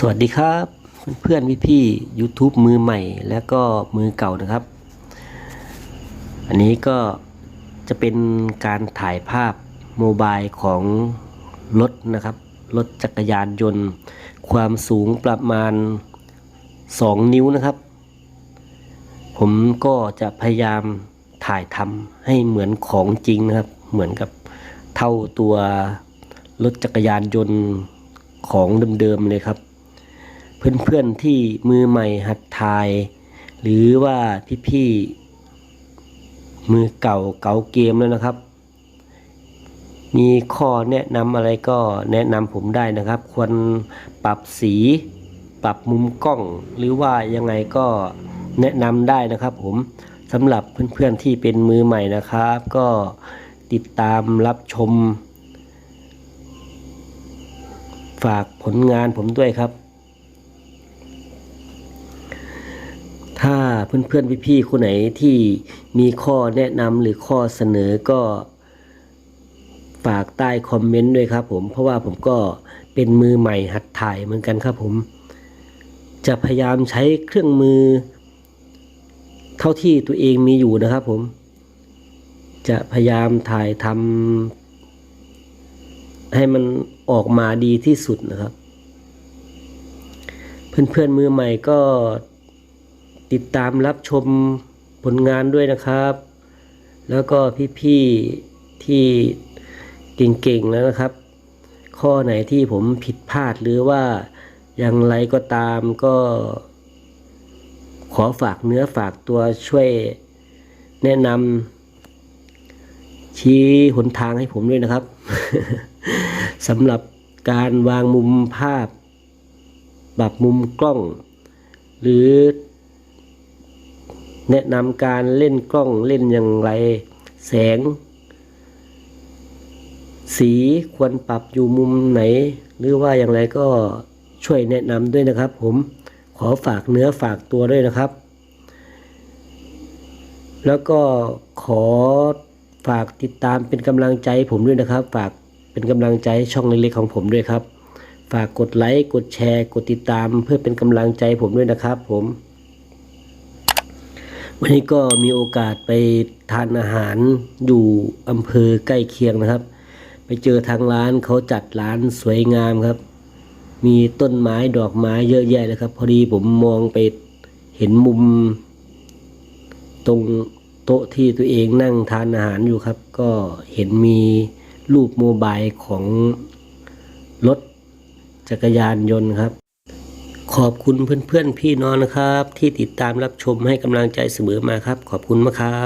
สวัสดีครับ เพื่อนๆพี่ YouTube มือใหม่และก็มือเก่านะครับ อันนี้ก็จะเป็นการถ่ายภาพโมบายของรถนะครับ รถจักรยานยนต์ ความสูงประมาณ 2 นิ้วนะครับ ผมก็จะพยายามถ่ายทำให้เหมือนของจริงนะครับ เหมือนกับเท่าตัวรถจักรยานยนต์ของเดิมๆเลยครับ เพื่อนๆที่มือใหม่หัดถ่าย หรือว่าพี่ๆมือเก่าเก่าเกมแล้วนะครับ มีข้อแนะนำอะไรก็แนะนำผมได้นะครับ ควรปรับสี ปรับมุมกล้อง หรือว่ายังไงก็แนะนำได้นะครับ ผมสำหรับเพื่อนๆที่เป็นมือใหม่นะครับ ก็ติดตามรับชม ฝากผลงานผมด้วยครับ ถ้า เพื่อนๆพี่ๆคนไหนที่มีข้อแนะนำหรือข้อเสนอก็ฝากใต้คอมเมนต์ด้วยครับผมเพราะว่าผมก็เป็นมือใหม่หัดถ่ายเหมือนกันครับผม จะพยายามใช้เครื่องมือ เท่าที่ตัวเองมีอยู่นะครับผม จะพยายามถ่ายทำให้มันออกมาดีที่สุดนะครับ เพื่อนๆมือใหม่ก็ ติดตามรับชมผลงานด้วยนะครับ แล้วก็พี่ๆที่เก่งๆแล้วนะครับ ข้อไหนที่ผมผิดพลาดหรือว่าอย่างไรก็ตามก็ ขอฝากเนื้อฝากตัวช่วยแนะนำชี้หนทางให้ผมด้วยนะครับสำหรับการวางมุมภาพปรับมุมกล้อง หรือ แนะนำการเล่นกล้องเล่นอย่างไร แสง สีควรปรับอยู่มุมไหน หรือว่าอย่างไรก็ช่วยแนะนำด้วยนะครับ ผมขอฝากเนื้อฝากตัวด้วยนะครับ แล้วก็ขอฝากติดตามเป็นกำลังใจผมด้วยนะครับ ฝากเป็นกำลังใจช่องเล็กๆของผมด้วยครับ ฝากกดไลค์กดแชร์ กดติดตามเพื่อเป็นกำลังใจผมด้วยนะครับ ผม วันนี้ก็มีโอกาสไปทานอาหารอยู่อำเภอใกล้เคียงนะครับ ไปเจอทางร้านเขาจัดร้านสวยงามครับ มีต้นไม้ดอกไม้เยอะแยะเลยครับ พอดีผมมองไปเห็นมุม ตรงโต๊ะที่ตัวเองนั่งทานอาหารอยู่ครับ ก็เห็นมีรูปโมบายของรถจักรยานยนต์ครับ ขอบคุณเพื่อนๆพี่น้องนะครับ ที่ติดตามรับชมให้กำลังใจเสมอมาครับ ขอบคุณมากครับ